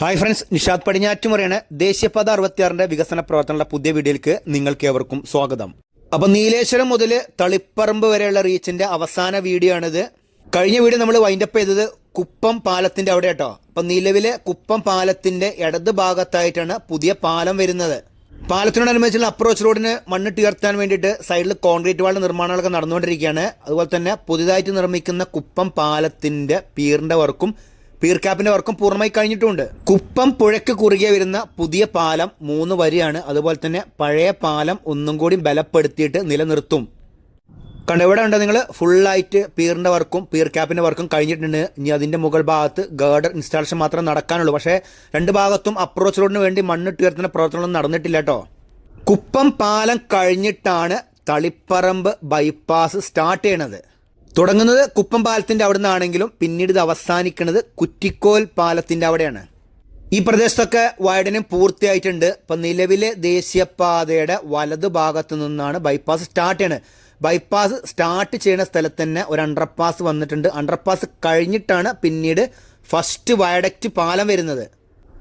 Hi friends Nishad പടിഞ്ഞാറ്റുമുറയാണ് ദേശീയപാത അറുപത്തിയാറിന്റെ വികസന പ്രവർത്തനങ്ങളുടെ പുതിയ വീഡിയോയിലേക്ക് നിങ്ങൾക്ക് ഏവർക്കും സ്വാഗതം. അപ്പൊ നീലേശ്വരം മുതൽ തളിപ്പറമ്പ് വരെയുള്ള റീച്ചിന്റെ അവസാന വീഡിയോ ആണിത്. കഴിഞ്ഞ വീഡിയോ നമ്മൾ വൈൻഡപ്പ് ചെയ്തത് കുപ്പം പാലത്തിന്റെ അവിടെ കേട്ടോ. അപ്പൊ നിലവിലെ കുപ്പം പാലത്തിന്റെ ഇടത് ഭാഗത്തായിട്ടാണ് പുതിയ പാലം വരുന്നത്. പാലത്തിനോടനുബന്ധിച്ചുള്ള അപ്രോച്ച് റോഡിന് മണ്ണിട്ട് ഉയർത്താൻ വേണ്ടിയിട്ട് സൈഡിൽ കോൺക്രീറ്റ് വാളിന്റെ നിർമ്മാണങ്ങളൊക്കെ നടന്നുകൊണ്ടിരിക്കുകയാണ്. അതുപോലെ തന്നെ പുതിയതായിട്ട് നിർമ്മിക്കുന്ന കുപ്പം പാലത്തിന്റെ പീറിന്റെ വർക്കും പീർ ക്യാപ്പിന്റെ വർക്കും പൂർണമായി കഴിഞ്ഞിട്ടുണ്ട്. കുപ്പം പുഴയ്ക്ക് കുറുകെ വരുന്ന പുതിയ പാലം മൂന്ന് വരിയാണ്. അതുപോലെ തന്നെ പഴയ പാലം ഒന്നും കൂടി ബലപ്പെടുത്തിയിട്ട് നിലനിർത്തും. കണ്ട ഇവിടെ ഉണ്ട് നിങ്ങൾ ഫുള്ളായിട്ട് പീറിന്റെ വർക്കും പീർ ക്യാപ്പിന്റെ വർക്കും കഴിഞ്ഞിട്ടുണ്ട്. ഇനി അതിന്റെ മുകൾ ഭാഗത്ത് ഗാർഡർ ഇൻസ്റ്റാളേഷൻ മാത്രം നടക്കാനുള്ളൂ. പക്ഷേ രണ്ട് ഭാഗത്തും അപ്രോച്ച് റോഡിന് വേണ്ടി മണ്ണിട്ട് ഉയർത്തുന്ന പ്രവർത്തനങ്ങളൊന്നും നടന്നിട്ടില്ല കേട്ടോ. കുപ്പം പാലം കഴിഞ്ഞിട്ടാണ് തളിപ്പറമ്പ് ബൈപ്പാസ് സ്റ്റാർട്ട് ചെയ്യണത്. തുടങ്ങുന്നത് കുപ്പം പാലത്തിന്റെ അവിടെ നിന്നാണെങ്കിലും പിന്നീട് ഇത് അവസാനിക്കുന്നത് കുറ്റിക്കോൽ പാലത്തിന്റെ അവിടെയാണ്. ഈ പ്രദേശത്തൊക്കെ വൈഡനും പൂർത്തിയായിട്ടുണ്ട്. ഇപ്പൊ നിലവിലെ ദേശീയപാതയുടെ വലത് ഭാഗത്തു നിന്നാണ് ബൈപ്പാസ് സ്റ്റാർട്ട് ചെയ്യണത്. ബൈപ്പാസ് സ്റ്റാർട്ട് ചെയ്യുന്ന സ്ഥലത്ത് തന്നെ ഒരു അണ്ടർപാസ് വന്നിട്ടുണ്ട്. അണ്ടർപാസ് കഴിഞ്ഞിട്ടാണ് പിന്നീട് ഫസ്റ്റ് വയഡക്റ്റ് പാലം വരുന്നത്.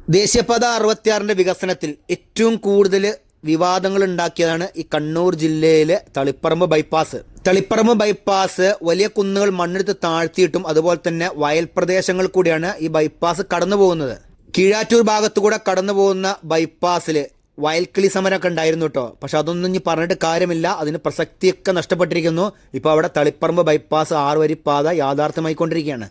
ദേശീയപാത അറുപത്തിയാറിന്റെ വികസനത്തിൽ ഏറ്റവും കൂടുതൽ വിവാദങ്ങൾ ഉണ്ടാക്കിയതാണ് ഈ കണ്ണൂർ ജില്ലയിലെ തളിപ്പറമ്പ് ബൈപ്പാസ് തളിപ്പറമ്പ് ബൈപ്പാസ് വലിയ കുന്നുകൾ മണ്ണെടുത്ത് താഴ്ത്തിയിട്ടും അതുപോലെ തന്നെ വയൽ പ്രദേശങ്ങൾ കൂടിയാണ് ഈ ബൈപ്പാസ് കടന്നു പോകുന്നത്. കീഴാറ്റൂർ ഭാഗത്തു കൂടെ കടന്നു പോകുന്ന ബൈപ്പാസിൽ വയൽക്കിളി സമരമൊക്കെ ഉണ്ടായിരുന്നു കേട്ടോ പക്ഷെ അതൊന്നും ഇനി പറഞ്ഞിട്ട് കാര്യമില്ല. അതിന് പ്രസക്തിയൊക്കെ നഷ്ടപ്പെട്ടിരിക്കുന്നു. ഇപ്പോൾ അവിടെ തളിപ്പറമ്പ് ബൈപ്പാസ് ആറ് വരി പാത യാഥാർത്ഥ്യമായിക്കൊണ്ടിരിക്കുകയാണ്.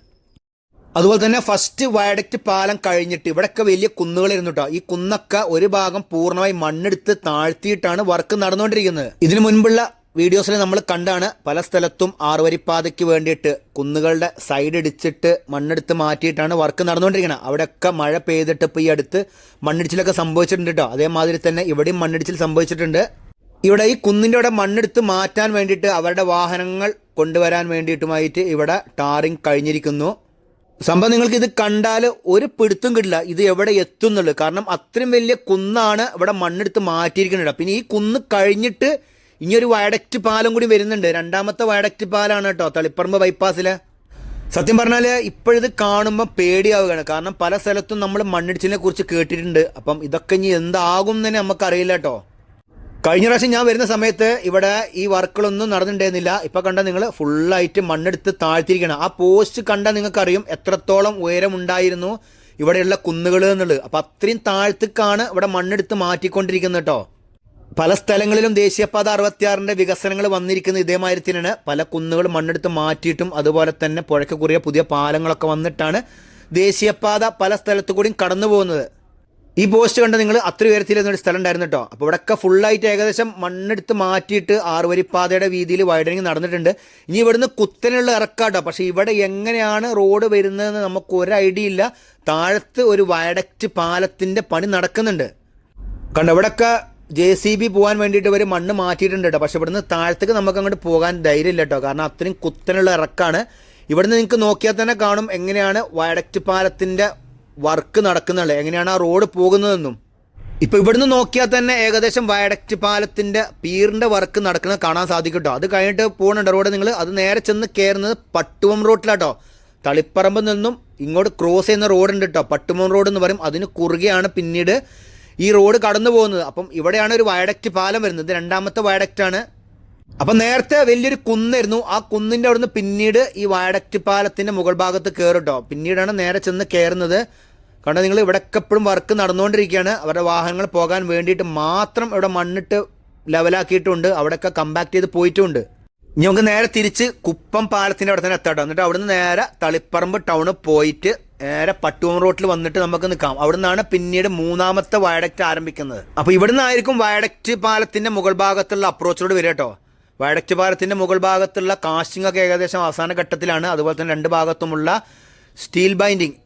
അതുപോലെ തന്നെ ഫസ്റ്റ് വയഡക്റ്റ് പാലം കഴിഞ്ഞിട്ട് ഇവിടെയൊക്കെ വലിയ കുന്നുകളായിരുന്നു കേട്ടോ ഈ കുന്നൊക്കെ ഒരു ഭാഗം പൂർണമായി മണ്ണെടുത്ത് താഴ്ത്തിയിട്ടാണ് വർക്ക് നടന്നുകൊണ്ടിരിക്കുന്നത്. ഇതിനു മുൻപുള്ള വീഡിയോസിൽ നമ്മൾ കണ്ടാണ് പല സ്ഥലത്തും ആറുവരിപ്പാതയ്ക്ക് വേണ്ടിയിട്ട് കുന്നുകളുടെ സൈഡ് ഇടിച്ചിട്ട് മണ്ണെടുത്ത് മാറ്റിയിട്ടാണ് വർക്ക് നടന്നുകൊണ്ടിരിക്കുന്നത്. അവിടെയൊക്കെ മഴ പെയ്തിട്ട് ഇപ്പോൾ ഈ അടുത്ത് മണ്ണിടിച്ചിലൊക്കെ സംഭവിച്ചിട്ടുണ്ട് കേട്ടോ അതേമാതിരി തന്നെ ഇവിടെയും മണ്ണിടിച്ചിൽ സംഭവിച്ചിട്ടുണ്ട്. ഇവിടെ ഈ കുന്നിന്റെ അവിടെ മണ്ണെടുത്ത് മാറ്റാൻ വേണ്ടിയിട്ട് അവരുടെ വാഹനങ്ങൾ കൊണ്ടുവരാൻ വേണ്ടിയിട്ടുമായിട്ട് ഇവിടെ ടാറിങ് കഴിഞ്ഞിരിക്കുന്നു. സംഭവം നിങ്ങൾക്ക് ഇത് കണ്ടാൽ ഒരു പിടുത്തും കിട്ടില്ല. ഇത് എവിടെ എത്തുന്നുള്ളൂ കാരണം അത്രയും വലിയ കുന്നാണ് ഇവിടെ മണ്ണെടുത്ത് മാറ്റിയിരിക്കുന്നത്. പിന്നെ ഈ കുന്ന് കഴിഞ്ഞിട്ട് ഇനി ഒരു വയഡക്റ്റ് പാലം കൂടി വരുന്നുണ്ട്. രണ്ടാമത്തെ വയഡക്റ്റ് പാലാണ് കേട്ടോ തളിപ്പറമ്പ് ബൈപ്പാസിലെ. സത്യം പറഞ്ഞാൽ ഇപ്പോഴിത് കാണുമ്പോൾ പേടിയാവുകയാണ്. കാരണം പല സ്ഥലത്തും നമ്മൾ മണ്ണിടിച്ചിലിനെ കുറിച്ച് കേട്ടിട്ടുണ്ട്. അപ്പം ഇതൊക്കെ ഇനി എന്താകും തന്നെ നമുക്കറിയില്ല കേട്ടോ. കഴിഞ്ഞ പ്രാവശ്യം ഞാൻ വരുന്ന സമയത്ത് ഇവിടെ ഈ വർക്കുകളൊന്നും നടന്നിട്ടുണ്ടായിരുന്നില്ല. ഇപ്പൊ കണ്ട നിങ്ങൾ ഫുള്ളായിട്ട് മണ്ണെടുത്ത് താഴ്ത്തിരിക്കണം ആ പോസ്റ്റ് കണ്ടാൽ നിങ്ങൾക്കറിയും എത്രത്തോളം ഉയരം ഉണ്ടായിരുന്നു ഇവിടെയുള്ള കുന്നുകൾ എന്നുള്ളത്. അപ്പൊ അത്രയും താഴ്ത്തിക്കാണ് ഇവിടെ മണ്ണെടുത്ത് മാറ്റിക്കൊണ്ടിരിക്കുന്നത് കേട്ടോ. പല സ്ഥലങ്ങളിലും ദേശീയപാത അറുപത്തിയാറിന്റെ വികസനങ്ങൾ വന്നിരിക്കുന്നത് ഇതേമാതിരി തന്നെയാണ് പല കുന്നുകൾ മണ്ണെടുത്ത് മാറ്റിയിട്ടും അതുപോലെ തന്നെ പുഴയ്ക്ക് കുറിയ പുതിയ പാലങ്ങളൊക്കെ വന്നിട്ടാണ് ദേശീയപാത പല സ്ഥലത്തു കൂടിയും കടന്നു പോകുന്നത് ഈ പോസ്റ്റ് കണ്ട് നിങ്ങൾ അത്ര ഉയരത്തിലിരുന്ന ഒരു സ്ഥലം ഉണ്ടായിരുന്നു കേട്ടോ അപ്പോൾ ഇവിടെയൊക്കെ ഫുള്ളായിട്ട് ഏകദേശം മണ്ണെടുത്ത് മാറ്റിയിട്ട് ആറുവരിപ്പാതയുടെ വീതിയിൽ വൈഡനിങ് നടന്നിട്ടുണ്ട്. ഇനി ഇവിടുന്ന് കുത്തനുള്ള ഇറക്കാട്ടോ. പക്ഷേ ഇവിടെ എങ്ങനെയാണ് റോഡ് വരുന്നതെന്ന് നമുക്ക് ഒരു ഐഡിയ ഇല്ല. താഴത്ത് ഒരു വയഡക്റ്റ് പാലത്തിന്റെ പണി നടക്കുന്നുണ്ട്. കണ്ടോ ഇവിടെയൊക്കെ ജെ സി ബി പോകാൻ വേണ്ടിയിട്ട് ഇവർ മണ്ണ് മാറ്റിയിട്ടുണ്ട് കേട്ടോ പക്ഷേ ഇവിടുന്ന് താഴത്തേക്ക് നമുക്ക് അങ്ങോട്ട് പോകാൻ ധൈര്യമില്ല കേട്ടോ കാരണം അത്രയും കുത്തനുള്ള ഇറക്കാണ്. ഇവിടുന്ന് നിങ്ങൾക്ക് നോക്കിയാൽ തന്നെ കാണും എങ്ങനെയാണ് വയഡക്റ്റ് പാലത്തിന്റെ വർക്ക് നടക്കുന്നുള്ളത് എങ്ങനെയാണ് ആ റോഡ് പോകുന്നതെന്നും. ഇപ്പോൾ ഇവിടുന്ന് നോക്കിയാൽ തന്നെ ഏകദേശം വയഡക്റ്റ് പാലത്തിന്റെ പീറിന്റെ വർക്ക് നടക്കുന്നത് കാണാൻ സാധിക്കും കേട്ടോ അത് കഴിഞ്ഞിട്ട് പോകുന്നുണ്ട് റോഡ് നിങ്ങൾ അത് നേരെ ചെന്ന് കയറുന്നത് പട്ടുവം റോഡിലാട്ടോ തളിപ്പറമ്പിൽ നിന്നും ഇങ്ങോട്ട് ക്രോസ് ചെയ്യുന്ന റോഡുണ്ട് കേട്ടോ പട്ടുമം റോഡ് എന്ന് പറയും. അതിന് കുറുകെയാണ് പിന്നീട് ഈ റോഡ് കടന്നു പോകുന്നത്. അപ്പം ഇവിടെയാണ് ഒരു വയഡക്റ്റ് പാലം വരുന്നത്. രണ്ടാമത്തെ വയഡക്റ്റാണ് അപ്പം നേരത്തെ വലിയൊരു കുന്നായിരുന്നു. ആ കുന്നിന്റെ അവിടുന്ന് പിന്നീട് ഈ വയഡക്റ്റ് പാലത്തിന്റെ മുകൾ ഭാഗത്ത് കയറും കേട്ടോ പിന്നീടാണ് നേരെ ചെന്ന് കയറുന്നത് കണ്ടോ നിങ്ങൾ ഇവിടെയൊക്കെ എപ്പോഴും വർക്ക് നടന്നുകൊണ്ടിരിക്കുകയാണ്. അവരുടെ വാഹനങ്ങൾ പോകാൻ വേണ്ടിയിട്ട് മാത്രം ഇവിടെ മണ്ണിട്ട് ലെവലാക്കിയിട്ടുണ്ട് അവിടെയൊക്കെ കമ്പാക്ട് ചെയ്ത് പോയിട്ടുണ്ട്. ഇനി നമുക്ക് നേരെ തിരിച്ച് കുപ്പം പാലത്തിന്റെ അവിടെ തന്നെ എത്താട്ടോ. എന്നിട്ട് അവിടുന്ന് നേരെ തളിപ്പറമ്പ് ടൗണിൽ പോയിട്ട് നേരെ പട്ടുവം റോട്ടിൽ വന്നിട്ട് നമുക്ക് നിൽക്കാം അവിടെ നിന്നാണ് പിന്നീട് മൂന്നാമത്തെ വയഡക്റ്റ് ആരംഭിക്കുന്നത്. അപ്പോൾ ഇവിടുന്ന് ആയിരിക്കും വയഡക്റ്റ് പാലത്തിന്റെ മുകൾ ഭാഗത്തുള്ള അപ്രോച്ചിലൂടെ വരിക കേട്ടോ. വയഡക്റ്റ് പാലത്തിന്റെ മുകൾ ഭാഗത്തുള്ള കാസ്റ്റിംഗ് ഒക്കെ ഏകദേശം അവസാന ഘട്ടത്തിലാണ്. അതുപോലെ തന്നെ രണ്ട് ഭാഗത്തുമുള്ള സ്റ്റീൽ ബൈൻഡിങ്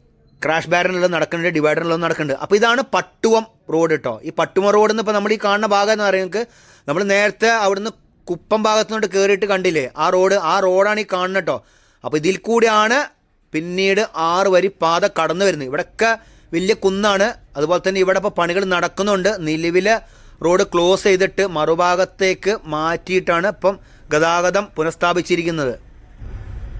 ക്രാഷ് ബാരനുള്ളത് നടക്കുന്നുണ്ട് ഡിവൈഡറിനുള്ളത് നടക്കുന്നുണ്ട്. അപ്പോൾ ഇതാണ് പട്ടുവം റോഡ് കേട്ടോ ഈ പട്ടുവം റോഡ് എന്ന് ഇപ്പോൾ നമ്മൾ ഈ കാണുന്ന ഭാഗം എന്ന് പറയുന്നത് നമ്മൾ നേരത്തെ അവിടുന്ന് കുപ്പം ഭാഗത്തുനിന്ന് കയറിയിട്ട് കണ്ടില്ലേ? ആ റോഡ് ആ റോഡാണ് ഈ കാണുന്നത് കേട്ടോ അപ്പോൾ ഇതിൽ കൂടിയാണ് പിന്നീട് ആറ് വരി പാത കടന്നു വരുന്നത്. ഇവിടെയൊക്കെ വലിയ കുന്നാണ്. അതുപോലെ തന്നെ ഇവിടെ ഇപ്പോൾ പണികൾ നടക്കുന്നുണ്ട്. നിലവിലെ റോഡ് ക്ലോസ് ചെയ്തിട്ട് മറുഭാഗത്തേക്ക് മാറ്റിയിട്ടാണ് ഇപ്പം ഗതാഗതം പുനഃസ്ഥാപിച്ചിരിക്കുന്നത്.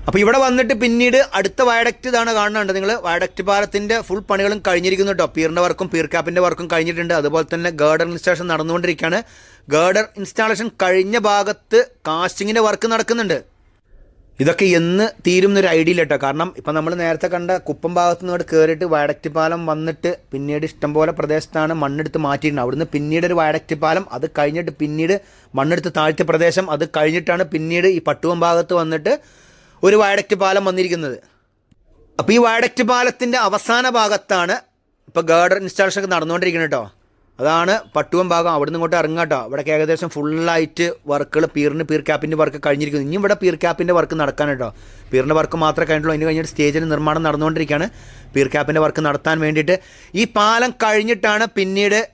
അപ്പോൾ ഇവിടെ വന്നിട്ട് പിന്നീട് അടുത്ത വയഡക്റ്റ് ഇതാണ് കാണുന്നുണ്ട് നിങ്ങൾ വയഡക്റ്റ് പാലത്തിന്റെ ഫുൾ പണികളും കഴിഞ്ഞിരിക്കുന്നു കേട്ടോ പീറിന്റെ വർക്കും പീർ ക്യാപ്പിന്റെ വർക്കും കഴിഞ്ഞിട്ടുണ്ട്. അതുപോലെ തന്നെ ഗേർഡർ ഇൻസ്റ്റാളേഷൻ നടന്നുകൊണ്ടിരിക്കുകയാണ്. ഗേർഡർ ഇൻസ്റ്റാളേഷൻ കഴിഞ്ഞ ഭാഗത്ത് കാസ്റ്റിങ്ങിന്റെ വർക്ക് നടക്കുന്നുണ്ട്. ഇതൊക്കെ എന്ന് തീരും ഒരു ഐഡിയ കേട്ടോ കാരണം ഇപ്പം നമ്മൾ നേരത്തെ കണ്ട കുപ്പം ഭാഗത്ത് നിന്ന് കയറിയിട്ട് വയഡക്റ്റ് പാലം വന്നിട്ട് പിന്നീട് ഇഷ്ടംപോലെ പ്രദേശത്താണ് മണ്ണെടുത്ത് മാറ്റിയിട്ടുണ്ട്. അവിടുന്ന് പിന്നീട് ഒരു വയഡക്റ്റ് പാലം അത് കഴിഞ്ഞിട്ട് പിന്നീട് മണ്ണെടുത്ത് താഴ്ത്തിയ പ്രദേശം അത് കഴിഞ്ഞിട്ടാണ് പിന്നീട് ഈ പട്ടുവം ഭാഗത്ത് വന്നിട്ട് ഒരു വയഡക്റ്റ് പാലം വന്നിരിക്കുന്നത്. അപ്പോൾ ഈ വയഡക്റ്റ് പാലത്തിന്റെ അവസാന ഭാഗത്താണ് ഇപ്പോൾ ഗാർഡൻ ഇൻസ്റ്റാളേഷൻ ഒക്കെ നടന്നുകൊണ്ടിരിക്കുന്നത് കേട്ടോ. അതാണ് പട്ടുവം ഭാഗം. അവിടെ നിന്ന് ഇങ്ങോട്ട് ഇറങ്ങാം കേട്ടോ. ഇവിടെ ഏകദേശം ഫുള്ളായിട്ട് വർക്കുകൾ പീറിന് പീർ ക്യാപ്പിന്റെ വർക്ക് കഴിഞ്ഞിരിക്കുന്നു. ഇനി ഇവിടെ പീർ ക്യാപ്പിന്റെ വർക്ക് നടക്കാൻ കേട്ടോ. പീറിന്റെ വർക്ക് മാത്രമേ കഴിഞ്ഞിട്ടുള്ളൂ. ഇനി കഴിഞ്ഞിട്ട് സ്റ്റേജിന് നിർമ്മാണം നടന്നുകൊണ്ടിരിക്കുകയാണ്. പീർ ക്യാപ്പിന്റെ വർക്ക് നടത്താൻ വേണ്ടിയിട്ട് ഈ പാലം കഴിഞ്ഞിട്ടാണ് പിന്നീട്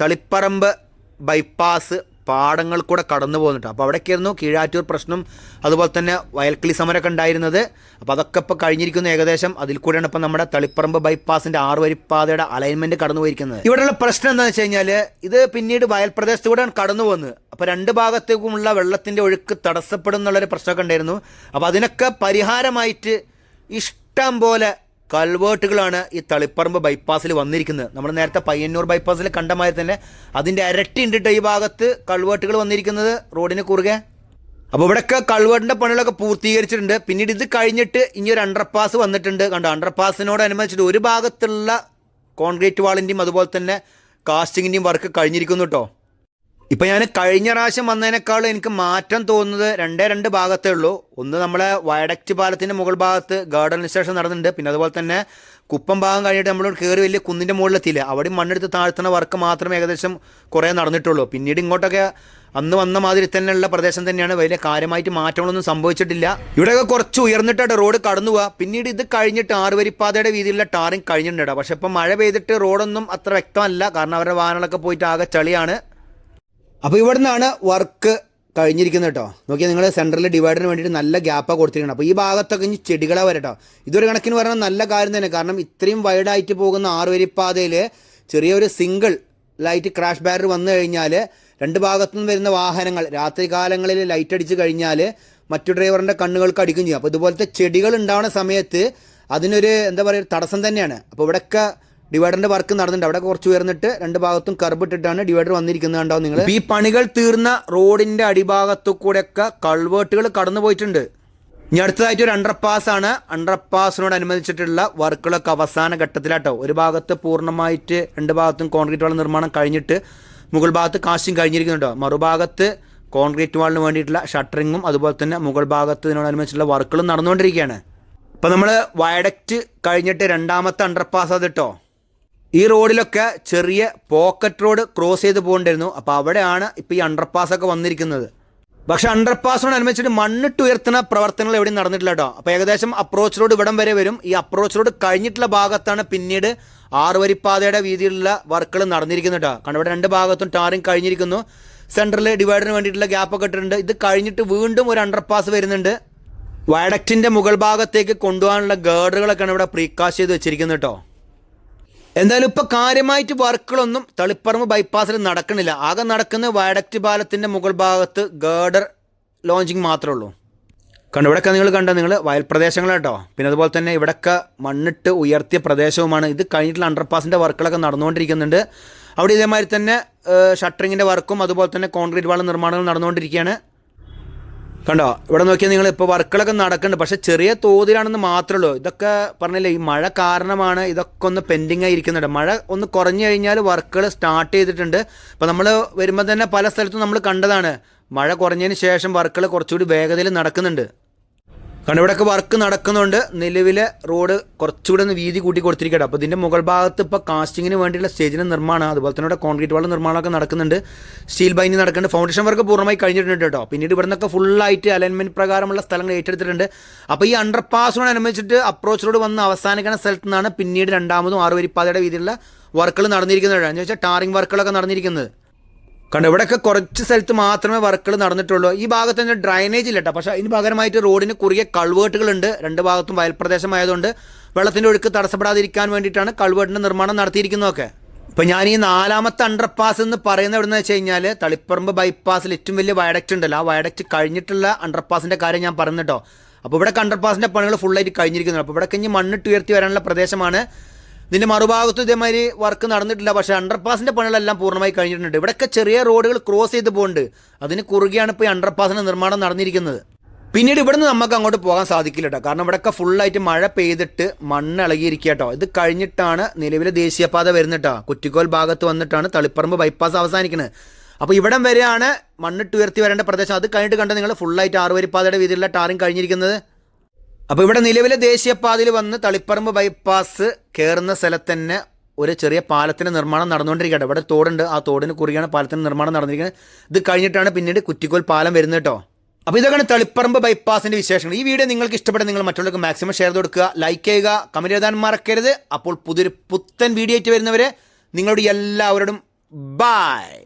തളിപ്പറമ്പ് ബൈപ്പാസ് പാടങ്ങൾ കൂടെ കടന്നു പോകുന്നുണ്ട്. അപ്പോൾ അവിടേക്കായിരുന്നു കീഴാറ്റൂർ പ്രശ്നം അതുപോലെ തന്നെ വയൽക്കിളി സമരമൊക്കെ ഉണ്ടായിരുന്നത്. അപ്പോൾ അതൊക്കെ ഇപ്പോൾ കഴിഞ്ഞിരിക്കുന്നു ഏകദേശം. അതിൽ കൂടെയാണ് ഇപ്പോൾ നമ്മുടെ തളിപ്പറമ്പ് ബൈപ്പാസിന്റെ ആറ് വരിപ്പാതയുടെ അലൈൻമെന്റ് കടന്നു പോയിരിക്കുന്നത്. ഇവിടെയുള്ള പ്രശ്നം എന്താണെന്ന് വെച്ച് കഴിഞ്ഞാൽ ഇത് പിന്നീട് വയൽ പ്രദേശത്തൂടെയാണ് കടന്നു പോകുന്നത്. അപ്പോൾ രണ്ട് ഭാഗത്തേക്കുമുള്ള വെള്ളത്തിന്റെ ഒഴുക്ക് തടസ്സപ്പെടും എന്നുള്ളൊരു പ്രശ്നമൊക്കെ ഉണ്ടായിരുന്നു. അപ്പോൾ അതിനൊക്കെ പരിഹാരമായിട്ട് ഇഷ്ടം പോലെ കൾവേർട്ടുകളാണ് ഈ തളിപ്പറമ്പ് ബൈപ്പാസിൽ വന്നിരിക്കുന്നത്. നമ്മൾ നേരത്തെ പയ്യന്നൂർ ബൈപ്പാസിൽ കണ്ട മാതിരി തന്നെ അതിന്റെ ഇരട്ടി ഉണ്ടിട്ട് ഈ ഭാഗത്ത് കൾവേർട്ടുകൾ വന്നിരിക്കുന്നത്. റോഡിന് കുറുകെ. അപ്പോൾ ഇവിടെയൊക്കെ കൾവേർട്ടിന്റെ പണികളൊക്കെ പൂർത്തീകരിച്ചിട്ടുണ്ട്. പിന്നീട് ഇത് കഴിഞ്ഞിട്ട് ഇനി ഒരു അണ്ടർപാസ് വന്നിട്ടുണ്ട്. കണ്ടോ? അണ്ടർപാസിനോടനുബന്ധിച്ചിട്ട് ഒരു ഭാഗത്തുള്ള കോൺക്രീറ്റ് വാളിന്റെയും അതുപോലെ തന്നെ കാസ്റ്റിങ്ങിന്റെയും വർക്ക് കഴിഞ്ഞിരിക്കുന്നു കേട്ടോ ഇപ്പം ഞാൻ കഴിഞ്ഞ പ്രാവശ്യം വന്നതിനേക്കാൾ എനിക്ക് മാറ്റം തോന്നുന്നത് രണ്ടേ രണ്ട് ഭാഗത്തേ ഉള്ളൂ. ഒന്ന് നമ്മളെ വയഡക്റ്റ് പാലത്തിന്റെ മുകൾ ഭാഗത്ത് ഗാർഡൻ സ്റ്റേഷൻ നടന്നിട്ടുണ്ട്. പിന്നെ അതുപോലെ തന്നെ കുപ്പം ഭാഗം കഴിഞ്ഞിട്ട് നമ്മൾ കയറി വലിയ കുന്നിന്റെ മുകളിലെത്തിയില്ല. അവിടെ മണ്ണെടുത്ത് താഴ്ത്തുന്ന വർക്ക് മാത്രമേ ഏകദേശം കുറേ നടന്നിട്ടുള്ളൂ. പിന്നീട് ഇങ്ങോട്ടൊക്കെ അന്ന് വന്ന മാതിരി തന്നെയുള്ള പ്രദേശം തന്നെയാണ്. വലിയ കാര്യമായിട്ട് മാറ്റങ്ങളൊന്നും സംഭവിച്ചിട്ടില്ല. ഇവിടെയൊക്കെ കുറച്ച് ഉയർന്നിട്ടാണ് റോഡ് കടന്നു പോവുക. പിന്നീട് ഇത് കഴിഞ്ഞിട്ട് ആറുവരിപ്പാതയുടെ വീതിയിലുള്ള ടാറിങ് കഴിഞ്ഞിട്ടുണ്ട് പക്ഷേ ഇപ്പം മഴ പെയ്തിട്ട് റോഡൊന്നും അത്ര വ്യക്തമല്ല. കാരണം അവരുടെ വാഹനങ്ങളൊക്കെ പോയിട്ട് ആകെ ചളിയാണ്. അപ്പോൾ ഇവിടെ നിന്നാണ് വർക്ക് കഴിഞ്ഞിരിക്കുന്നത് കേട്ടോ നോക്കിയാൽ നിങ്ങൾ സെൻട്രൽ ഡിവൈഡറിന് വേണ്ടിയിട്ട് നല്ല ഗ്യാപ്പാണ് കൊടുത്തിരിക്കണം. അപ്പോൾ ഈ ഭാഗത്തൊക്കെ ഇനി ചെടികളെ വരട്ടോ ഇതൊരു കണക്കിന് പറഞ്ഞാൽ നല്ല കാര്യം തന്നെ. കാരണം ഇത്രയും വൈഡായിട്ട് പോകുന്ന ആറുവരിപ്പാതയിൽ ചെറിയൊരു സിംഗിൾ ലൈറ്റ് ക്രാഷ് ബാരർ വന്നു കഴിഞ്ഞാൽ രണ്ട് ഭാഗത്തു നിന്ന് വരുന്ന വാഹനങ്ങൾ രാത്രി കാലങ്ങളിൽ ലൈറ്റ് അടിച്ച് കഴിഞ്ഞാൽ മറ്റു ഡ്രൈവറിന്റെ കണ്ണുകൾക്ക് അടിക്കും ചെയ്യും. അപ്പോൾ ഇതുപോലത്തെ ചെടികൾ ഉണ്ടാവുന്ന സമയത്ത് അതിനൊരു എന്താ പറയുക തടസ്സം തന്നെയാണ്. അപ്പോൾ ഇവിടെയൊക്കെ ഡിവൈഡറിന്റെ വർക്ക് നടന്നിട്ടുണ്ട്. അവിടെ കുറച്ച് ഉയർന്നിട്ട് രണ്ട് ഭാഗത്തും കർബ് ഇട്ടിട്ടാണ് ഡിവൈഡർ വന്നിരിക്കുന്നത് കണ്ടോ നിങ്ങൾ ഈ പണികൾ തീർന്ന റോഡിന്റെ അടിഭാഗത്തു കൂടെയൊക്കെ കൾവേർട്ടുകൾ കടന്നു പോയിട്ടുണ്ട്. ഇനി അടുത്തതായിട്ട് ഒരു അണ്ടർപാസ് ആണ്. അണ്ടർപാസിനോട് അനുബന്ധിച്ചിട്ടുള്ള വർക്കുകളൊക്കെ അവസാന ഘട്ടത്തിലാട്ടോ. ഒരു ഭാഗത്ത് പൂർണമായിട്ട് രണ്ട് ഭാഗത്തും കോൺക്രീറ്റ് വാൾ നിർമ്മാണം കഴിഞ്ഞിട്ട് മുകൾ ഭാഗത്ത് കാശും കഴിഞ്ഞിരിക്കുന്നുണ്ടോ? മറുഭാഗത്ത് കോൺക്രീറ്റ് വാളിന് വേണ്ടിയിട്ടുള്ള ഷട്ടറിങ്ങും അതുപോലെ തന്നെ മുകൾ ഭാഗത്ത് ഇതിനോടനുബന്ധിച്ചുള്ള വർക്കുകളും നടന്നുകൊണ്ടിരിക്കുകയാണ്. ഇപ്പം നമ്മൾ വയഡക്റ്റ് കഴിഞ്ഞിട്ട് രണ്ടാമത്തെ അണ്ടർപാസ് അത് കേട്ടോ ഈ റോഡിലൊക്കെ ചെറിയ പോക്കറ്റ് റോഡ് ക്രോസ് ചെയ്ത് പോകേണ്ടിരുന്നു അപ്പോൾ അവിടെയാണ് ഇപ്പോൾ ഈ അണ്ടർപാസ് ഒക്കെ വന്നിരിക്കുന്നത്. പക്ഷേ അണ്ടർപാസിനോടനുബന്ധിച്ചിട്ട് മണ്ണിട്ട് ഉയർത്തുന്ന പ്രവർത്തനങ്ങൾ എവിടെയും നടന്നിട്ടില്ല കേട്ടോ അപ്പോൾ ഏകദേശം അപ്രോച്ച് റോഡ് ഇവിടം വരെ വരും. ഈ അപ്രോച്ച് റോഡ് കഴിഞ്ഞിട്ടുള്ള ഭാഗത്താണ് പിന്നീട് ആറുവരിപ്പാതയുടെ വീതിയിലുള്ള വർക്കുകൾ നടന്നിരിക്കുന്നത് കേട്ടോ കാരണം ഇവിടെ രണ്ട് ഭാഗത്തും ടാറിങ് കഴിഞ്ഞിരിക്കുന്നു. സെൻട്രൽ ഡിവൈഡറിന് വേണ്ടിയിട്ടുള്ള ഗ്യാപ്പൊക്കെ ഇട്ടിട്ടുണ്ട്. ഇത് കഴിഞ്ഞിട്ട് വീണ്ടും ഒരു അണ്ടർപാസ് വരുന്നുണ്ട്. വയഡക്റ്റിന്റെ മുകൾ ഭാഗത്തേക്ക് കൊണ്ടുപോകാനുള്ള ഗേർഡുകളൊക്കെയാണ് ഇവിടെ പ്രീകാസ്റ്റ് ചെയ്ത് വെച്ചിരിക്കുന്നത് കേട്ടോ എന്തായാലും ഇപ്പൊ കാര്യമായിട്ട് വർക്കുകളൊന്നും തളിപ്പറമ്പ് ബൈപ്പാസിൽ നടക്കണില്ല. ആകെ നടക്കുന്ന വയഡക്റ്റ് പാലത്തിന്റെ മുകൾ ഭാഗത്ത് ഗേർഡർ ലോഞ്ചിങ് മാത്രമേ ഉള്ളൂ. കണ്ടു ഇവിടെയൊക്കെ നിങ്ങൾ കണ്ട? നിങ്ങൾ വയൽ പ്രദേശങ്ങളാട്ടോ പിന്നെ അതുപോലെ തന്നെ ഇവിടെയൊക്കെ മണ്ണിട്ട് ഉയർത്തിയ പ്രദേശവുമാണ്. ഇത് കഴിഞ്ഞിട്ടുള്ള അണ്ടർപാസിന്റെ വർക്കുകളൊക്കെ നടന്നുകൊണ്ടിരിക്കുന്നുണ്ട്. അവിടെ ഇതേമാതിരി തന്നെ ഷട്ടറിങ്ങിന്റെ വർക്കും അതുപോലെ തന്നെ കോൺക്രീറ്റ് വാൾ നിർമ്മാണങ്ങൾ നടന്നുകൊണ്ടിരിക്കുകയാണ്. കണ്ടോ? ഇവിടെ നോക്കിയാൽ നിങ്ങൾ ഇപ്പോൾ വർക്കുകളൊക്കെ നടക്കുന്നുണ്ട്. പക്ഷേ ചെറിയ തോതിലാണെന്ന് മാത്രമേ ഉള്ളൂ ഇതൊക്കെ പറഞ്ഞില്ലേ ഈ മഴ കാരണമാണ് ഇതൊക്കെ ഒന്ന് പെൻഡിങ് ആയിരിക്കുന്നുണ്ട് മഴ ഒന്ന് കുറഞ്ഞു കഴിഞ്ഞാൽ വർക്കുകൾ സ്റ്റാർട്ട് ചെയ്തിട്ടുണ്ട്. ഇപ്പോൾ നമ്മൾ വരുമ്പോൾ തന്നെ പല സ്ഥലത്തും നമ്മൾ കണ്ടതാണ്. മഴ കുറഞ്ഞതിന് ശേഷം വർക്കുകൾ കുറച്ചുകൂടി വേഗതയിൽ നടക്കുന്നുണ്ട്. കാരണം ഇവിടെയൊക്കെ വർക്ക് നടക്കുന്നുണ്ട്. നിലവിലെ റോഡ് കുറച്ചുകൂടെ ഒന്ന് വീതി കൂട്ടി കൊടുത്തിരിക്കട്ടെ. അപ്പോൾ ഇതിന്റെ മുകൾ ഭാഗത്ത് ഇപ്പോൾ കാസ്റ്റിങ്ങിന് വേണ്ടിയുള്ള സ്റ്റേജിന്റെ നിർമ്മാണം അതുപോലെ തന്നെ ഇവിടെ കോൺക്രീറ്റ് വാൾ നിർമ്മാണമൊക്കെ നടക്കുന്നുണ്ട്. സ്റ്റീൽ ബൈൻഡ് നടക്കുന്നുണ്ട്. ഫൗണ്ടേഷൻ വർക്ക് പൂർണമായി കഴിഞ്ഞിട്ടുണ്ട് കേട്ടോ. പിന്നീട് ഇവിടെ നിന്നൊക്കെ ഫുള്ളായിട്ട് അലൈൻമെന്റ് പ്രകാരമുള്ള സ്ഥലങ്ങൾ ഏറ്റെടുത്തിട്ടുണ്ട്. അപ്പോൾ ഈ അണ്ടർ പാസിനോടനുബന്ധിച്ചിട്ട് അപ്രോച്ച് റോഡ് വന്ന് അവസാനിക്കുന്ന സ്ഥലത്ത് നിന്നാണ് പിന്നീട് രണ്ടാമതും ആറുവരിപ്പാതയുടെ വീതിയിലുള്ള വർക്കുകൾ നടന്നിരിക്കുന്നത് എന്ന് വെച്ചാൽ ടാറിംഗ് വർക്കുകളൊക്കെ നടന്നിരിക്കുന്നത്. കണ്ടോ ഇവിടെയൊക്കെ കുറച്ച് സ്ഥലത്ത് മാത്രമേ വർക്കുകൾ നടന്നിട്ടുള്ളൂ. ഈ ഭാഗത്ത് തന്നെ ഡ്രൈനേജ് ഇല്ല കേട്ടോ പക്ഷേ അതിന് പകരമായിട്ട് റോഡിന് കുറുകെ കൾവേട്ടുകളുണ്ട്. രണ്ട് ഭാഗത്തും വയൽപ്രദേശമായതുകൊണ്ട് വെള്ളത്തിന്റെ ഒഴുക്ക് തടസ്സപ്പെടാതിരിക്കാൻ വേണ്ടിയിട്ടാണ് കൾവേട്ടിന്റെ നിർമ്മാണം നടത്തിയിരിക്കുന്നതൊക്കെ. ഇപ്പം ഞാൻ ഈ നാലാമത്തെ അണ്ടർപാസ് എന്ന് പറയുന്നത് എവിടെന്ന് വെച്ച് കഴിഞ്ഞാൽ തളിപ്പറമ്പ് ബൈപ്പാസിൽ ഏറ്റവും വലിയ വയഡക്റ്റ് ഉണ്ടല്ലോ. ആ വയഡക്റ്റ് കഴിഞ്ഞിട്ടുള്ള അണ്ടർപാസിന്റെ കാര്യം ഞാൻ പറഞ്ഞു കേട്ടോ അപ്പോൾ ഇവിടെ അണ്ടർപാസിന്റെ പണികൾ ഫുള്ളായിട്ട് കഴിഞ്ഞിരിക്കുന്നുണ്ട്. അപ്പോൾ ഇവിടെ കഴിഞ്ഞ് മണ്ണിട്ട് ഉയർത്തി വരാനുള്ള പ്രദേശമാണ് ഇതിന്റെ മറുഭാഗത്ത് ഇതേമാതിരി വർക്ക് നടന്നിട്ടില്ല. പക്ഷേ അണ്ടർപാസിന്റെ പണികളെല്ലാം പൂർണമായി കഴിഞ്ഞിട്ടുണ്ട്. ഇവിടെയൊക്കെ ചെറിയ റോഡുകൾ ക്രോസ് ചെയ്ത് പോകുന്നുണ്ട് അതിന് കുറുകെയാണ് ഇപ്പോൾ ഈ അണ്ടർപാസിന്റെ നിർമ്മാണം നടന്നിരിക്കുന്നത്. പിന്നീട് ഇവിടുന്ന് നമുക്ക് അങ്ങോട്ട് പോകാൻ സാധിക്കില്ല കേട്ടോ കാരണം ഇവിടെയൊക്കെ ഫുള്ളായിട്ട് മഴ പെയ്തിട്ട് മണ്ണ് ഇളകിയിരിക്കുക കേട്ടോ ഇത് കഴിഞ്ഞിട്ടാണ് നിലവിലെ ദേശീയപാത വരുന്നിട്ടോ കുറ്റിക്കോൽ ഭാഗത്ത് വന്നിട്ടാണ് തളിപ്പറമ്പ് ബൈപ്പാസ് അവസാനിക്കുന്നത്. അപ്പോൾ ഇവിടം വരെയാണ് മണ്ണിട്ട് ഉയർത്തി വരേണ്ട പ്രദേശം. അത് കഴിഞ്ഞിട്ട് കണ്ട നിങ്ങൾ ഫുള്ളായിട്ട് ആറുവരിപ്പാതയുടെ വീതിയിലുള്ള ടാറിങ് കഴിഞ്ഞിരിക്കുന്നത്. അപ്പോൾ ഇവിടെ നിലവിലെ ദേശീയപാതയിൽ വന്ന് തളിപ്പറമ്പ് ബൈപ്പാസ് കയറുന്ന സ്ഥലത്ത് തന്നെ ഒരു ചെറിയ പാലത്തിന്റെ നിർമ്മാണം നടന്നുകൊണ്ടിരിക്കട്ടെ ഇവിടെ തോടുണ്ട്. ആ തോടിന് കുറിയാണ് പാലത്തിന്റെ നിർമ്മാണം നടന്നിരിക്കുന്നത്. ഇത് കഴിഞ്ഞിട്ടാണ് പിന്നീട് കുറ്റിക്കോൽ പാലം വരുന്നത് കേട്ടോ. അപ്പോൾ ഇതൊക്കെയാണ് തളിപ്പറമ്പ് ബൈപ്പാസിന്റെ വിശേഷങ്ങൾ. ഈ വീഡിയോ നിങ്ങൾക്ക് ഇഷ്ടപ്പെട്ട നിങ്ങൾ മറ്റുള്ളവർക്ക് മാക്സിമം ഷെയർ കൊടുക്കുക ലൈക്ക് ചെയ്യുക കമന്റ് എഴുതാൻ മറക്കരുത്. അപ്പോൾ പുതിയൊരു പുത്തൻ വീഡിയോ ആയിട്ട് വരുന്നവരെ നിങ്ങളുടെ എല്ലാവരോടും ബായ്